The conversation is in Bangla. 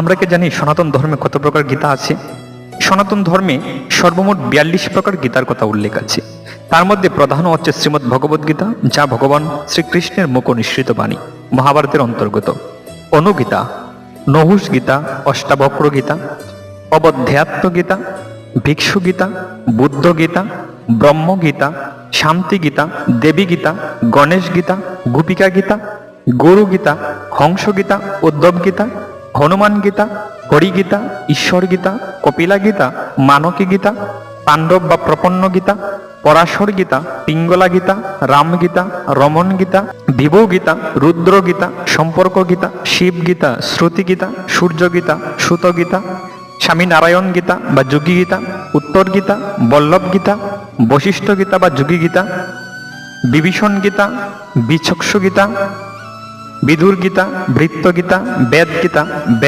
আমরা কি জানি সনাতন ধর্মে কত প্রকার গীতা আছে? সনাতন ধর্মে সর্বমোট বিয়াল্লিশ প্রকার গীতার কথা উল্লেখ আছে। তার মধ্যে প্রধান হচ্ছে শ্রীমদ্ ভগবদ গীতা, যা ভগবান শ্রীকৃষ্ণের মুখ নিঃসৃত বাণী, মহাভারতের অন্তর্গত। অনুগীতা নহুষ গীতা, অষ্টাবক্র গীতা, অবধ্যাত্ম গীতা, ভিক্ষু গীতা, বুদ্ধ গীতা, ব্রহ্ম গীতা, শান্তি গীতা, দেবী গীতা, গণেশ গীতা, গোপিকা গীতা, গরু গীতা, হংস গীতা, উদ্ধব গীতা হনুমান গীতা হরি গীতা, ঈশ্বর গীতা, কপিলা গীতা, মানকী গীতা, পাণ্ডব বা প্রপন্ন গীতা, পরাশর গীতা, পিঙ্গলা গীতা, রাম গীতা, রমণ গীতা, বিভু গীতা, রুদ্র গীতা, সম্পর্ক গীতা, শিব গীতা, শ্রুতি গীতা, সূর্য গীতা, সুত গীতা, স্বামী নারায়ণ গীতা বা যোগী গীতা, উত্তর গীতা, বল্লভ গীতা, বশিষ্ঠ গীতা বা যোগী গীতা, বিভীষণ গীতা, বিচক্ষু গীতা বিধুর গীতা বৃত্ত গীতা বেদ গীতা